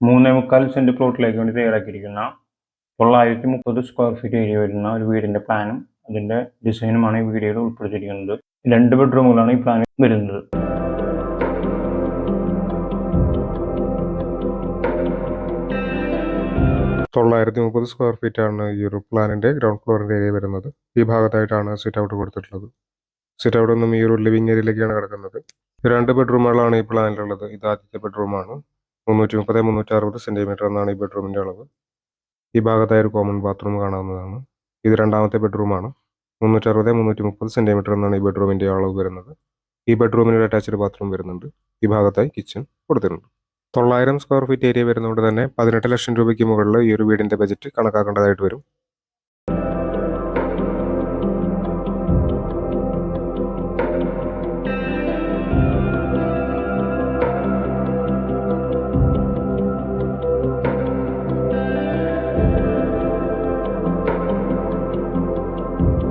മൂന്നേ മുക്കാൽ സെന്റ് പ്ലോട്ടിലേക്ക് വേണ്ടി തയ്യാറാക്കിയിരിക്കുന്ന തൊള്ളായിരത്തി മുപ്പത് സ്ക്വയർ ഫീറ്റ് ഏരിയ വരുന്ന ഒരു വീടിന്റെ പ്ലാനും അതിന്റെ ഡിസൈനുമാണ് ഈ വീഡിയോയിൽ ഉൾപ്പെടുത്തിയിരിക്കുന്നത്. രണ്ട് ബെഡ്റൂമുകളാണ് ഈ പ്ലാനിൽ വരുന്നത്. തൊള്ളായിരത്തി മുപ്പത് സ്ക്വയർ ഫീറ്റ് ആണ് ഈ ഒരു പ്ലാനിന്റെ ഗ്രൗണ്ട് ഫ്ലോറിന്റെ ഏരിയ വരുന്നത്. ഈ ഭാഗത്തായിട്ടാണ് സിറ്റ് ഔട്ട് കൊടുത്തിട്ടുള്ളത്. സിറ്റ് ഔട്ട് ഒന്നും ഈ ഒരു ലിവിങ് ഏരിയയിലേക്കാണ് കിടക്കുന്നത്. രണ്ട് ബെഡ്റൂമുകളാണ് ഈ പ്ലാനിലുള്ളത് ഇത് ആദ്യത്തെ ബെഡ്റൂമാണ് മുന്നൂറ്റി മുപ്പത് മുന്നൂറ്റി അറുപത് സെന്റിമീറ്റർ എന്നാണ് ഈ ബെഡ്റൂമിന്റെ അളവ്. ഈ ഭാഗത്തായി ഒരു കോമൺ ബാത്റൂം കാണാവുന്നതാണ്. ഇത് രണ്ടാമത്തെ ബെഡ്റൂമാണ് മുന്നൂറ്റി അറുപത് മുന്നൂറ്റി മുപ്പത് സെന്റിമീറ്റർ എന്നാണ് ഈ ബെഡ്റൂമിന്റെ അളവ് വരുന്നത്. ഈ ബെഡ്റൂമിന് ഒരു അറ്റാച്ച്ഡ് ബാത്റൂം വരുന്നുണ്ട്. ഈ ഭാഗത്തായി കിച്ചൺ കൊടുത്തിട്ടുണ്ട്. തൊള്ളായിരം സ്ക്വയർ ഫീറ്റ് ഏരിയ വരുന്നതുകൊണ്ട് തന്നെ പതിനെട്ട് ലക്ഷം രൂപയ്ക്ക് മുകളിൽ ഈ ഒരു വീടിന്റെ ബജറ്റ് കണക്കാക്കേണ്ടതായിട്ട് വരും.